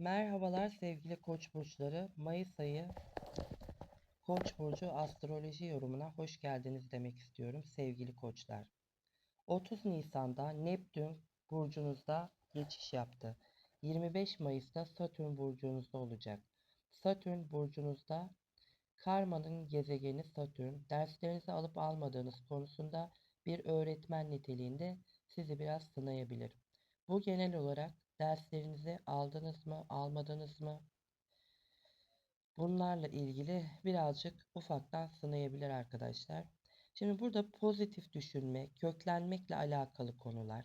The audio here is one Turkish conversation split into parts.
Merhabalar sevgili koç burçları. Mayıs ayı koç burcu astroloji yorumuna hoş geldiniz demek istiyorum sevgili koçlar. 30 Nisan'da Neptün burcunuzda geçiş yaptı. 25 Mayıs'ta Satürn burcunuzda olacak. Satürn burcunuzda karmanın gezegeni Satürn derslerinizi alıp almadığınız konusunda bir öğretmen niteliğinde sizi biraz sınayabilir. Bu genel olarak derslerinizi aldınız mı, almadınız mı? Bunlarla ilgili birazcık ufaktan sınayabilir arkadaşlar. Şimdi burada pozitif düşünme, köklenmekle alakalı konular,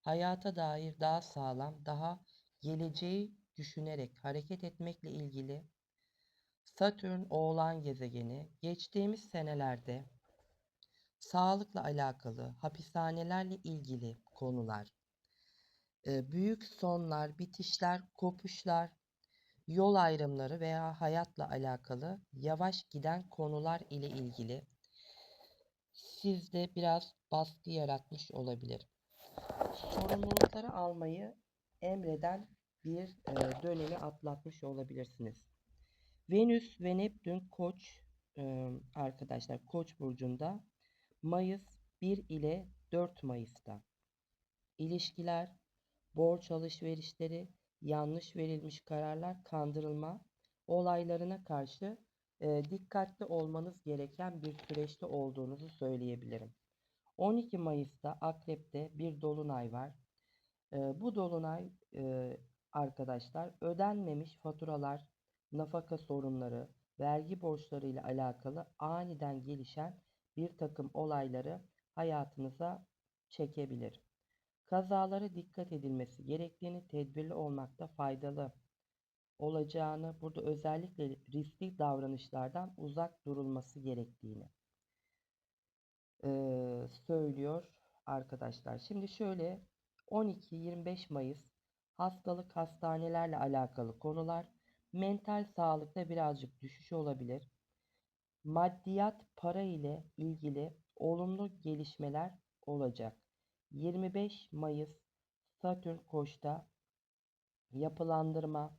hayata dair daha sağlam, daha geleceği düşünerek hareket etmekle ilgili Satürn Oğlan gezegeni geçtiğimiz senelerde sağlıkla alakalı, hapishanelerle ilgili konular, büyük sonlar, bitişler, kopuşlar, yol ayrımları veya hayatla alakalı yavaş giden konular ile ilgili sizde biraz baskı yaratmış olabilir. Sorumlulukları almayı emreden bir dönemi atlatmış olabilirsiniz. Venüs ve Neptün Koç arkadaşlar Koç burcunda Mayıs 1 ile 4 Mayıs'ta. İlişkiler, borç alışverişleri, yanlış verilmiş kararlar, kandırılma olaylarına karşı e, dikkatli olmanız gereken bir süreçte olduğunuzu söyleyebilirim. 12 Mayıs'ta Akrep'te bir dolunay var. E, bu dolunay e, arkadaşlar ödenmemiş faturalar, nafaka sorunları, vergi borçları ile alakalı aniden gelişen bir takım olayları hayatınıza çekebilir. Kazalara dikkat edilmesi gerektiğini, tedbirli olmakta faydalı olacağını, burada özellikle riskli davranışlardan uzak durulması gerektiğini e, söylüyor arkadaşlar. Şimdi şöyle 12-25 Mayıs hastalık hastanelerle alakalı konular, mental sağlıkta birazcık düşüş olabilir. Maddiyat para ile ilgili olumlu gelişmeler olacak. 25 Mayıs Satürn Koç'ta yapılandırma,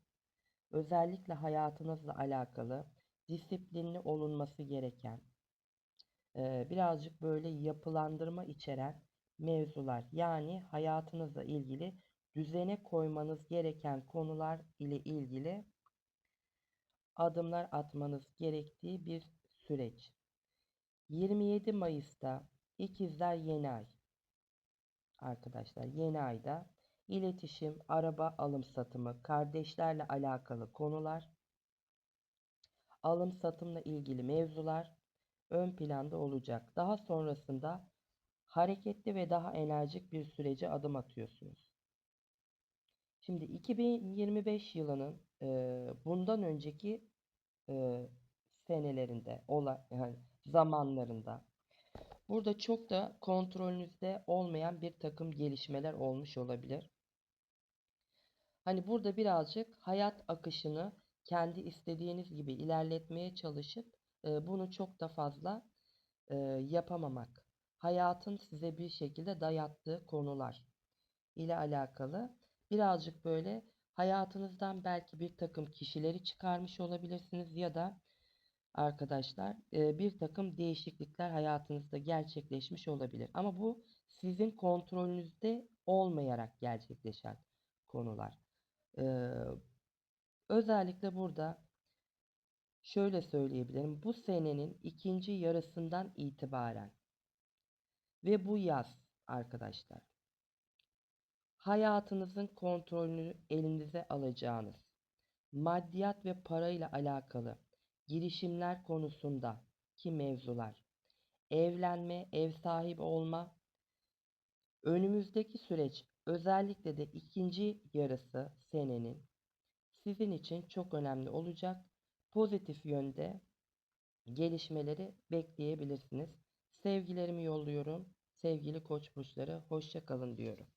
özellikle hayatınızla alakalı disiplinli olunması gereken, birazcık böyle yapılandırma içeren mevzular yani hayatınızla ilgili düzene koymanız gereken konular ile ilgili adımlar atmanız gerektiği bir süreç. 27 Mayıs'ta İkizler Yeni Ay arkadaşlar yeni ayda iletişim, araba alım satımı, kardeşlerle alakalı konular, alım satımla ilgili mevzular ön planda olacak. Daha sonrasında hareketli ve daha enerjik bir sürece adım atıyorsunuz. Şimdi 2025 yılının e, bundan önceki e, senelerinde, ola, yani zamanlarında Burada çok da kontrolünüzde olmayan bir takım gelişmeler olmuş olabilir. Hani burada birazcık hayat akışını kendi istediğiniz gibi ilerletmeye çalışıp e, bunu çok da fazla e, yapamamak. Hayatın size bir şekilde dayattığı konular ile alakalı birazcık böyle hayatınızdan belki bir takım kişileri çıkarmış olabilirsiniz ya da arkadaşlar bir takım değişiklikler hayatınızda gerçekleşmiş olabilir. Ama bu sizin kontrolünüzde olmayarak gerçekleşen konular. Özellikle burada şöyle söyleyebilirim. Bu senenin ikinci yarısından itibaren ve bu yaz arkadaşlar hayatınızın kontrolünü elinize alacağınız maddiyat ve parayla alakalı girişimler konusunda ki mevzular, evlenme, ev sahibi olma, önümüzdeki süreç özellikle de ikinci yarısı senenin sizin için çok önemli olacak. Pozitif yönde gelişmeleri bekleyebilirsiniz. Sevgilerimi yolluyorum. Sevgili koç burçları hoşça kalın diyorum.